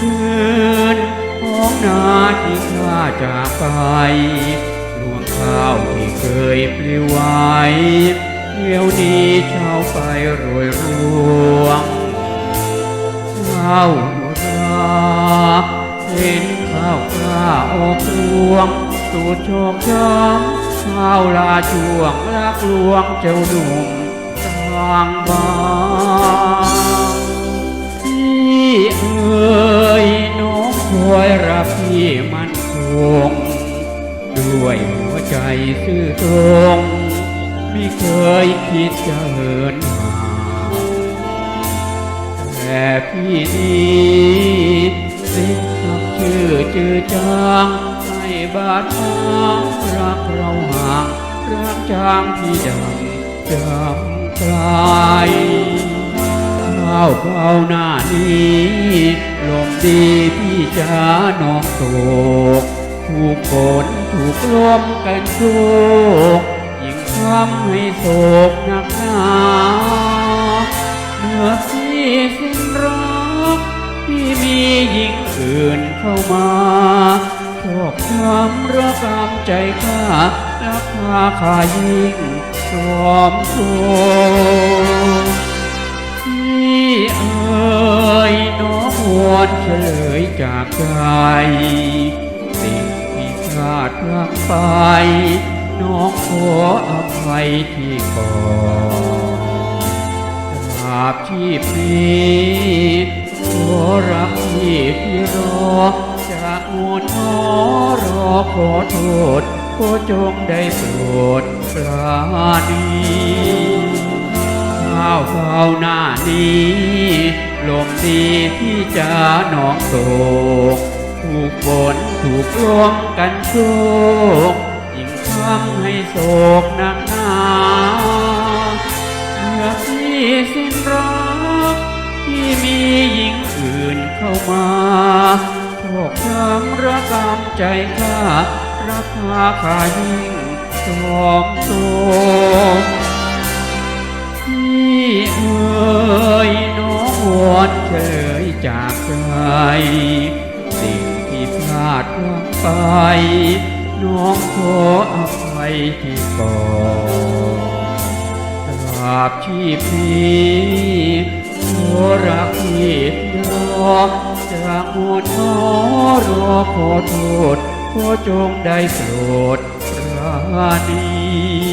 คืนของนาที่ข้าจากไปรวงข้าวที่เคยปลิวไหวเดี๋ยวนี้เช้าไปรวยร่วงข้าวราเห็นข้าวกล้าออกรวงสูดชมช้มข้าวลาช่วงลักลวงเจ้าดุ่มทางบ้าน เอ๋ยน้องคอยรักพี่มันคงด้วยหัวใจซื่อตรงไม่เคยคิดจะเหินห่างแต่พี่นี้สิ้นสักชื่อจือจางให้บาดหมางรักเราห่างรักจางพี่ดังจำไกล ข้าเบาหน้านี้ลมดีพี่จ๋าน้องโตกถูกฝนถูกลมกันโชกยิ่งทำให้โศกหนักหนาเมื่อพี่สิ้นรักพี่มีหญิงอื่นเข้ามาชอกช้ำระกำใจข้าราคาข้ายิ่งสอมโชพี่ เอ๋ยน้องวอนเฉลยจากใจ สิ่งที่พลาดพลั้งไป น้องขออภัยที่ก่อนตราบชีพนี้ขอรักพี่ที่รอ จากมวลขอรอขอโทษขอจงได้โปรดปราณีาวเฝ้าหน้านี้ ลมดีที่จะหนองโศกถูกฝนถูกลมกันโชกยิ่งทำให้โศกหนักหนาเมื่อพี่สิ้นรัก ที่มีหญิงอื่นเข้ามาโชคช้ำระกำใจข้าราคาขายิ่งสอมโตาดพลั้งไป น้องขออภัยที่ก่อตราบชีพนี้ขอรักพี่ที่รอจากหมดขอรอขอโทษขอจงได้โปรดราณี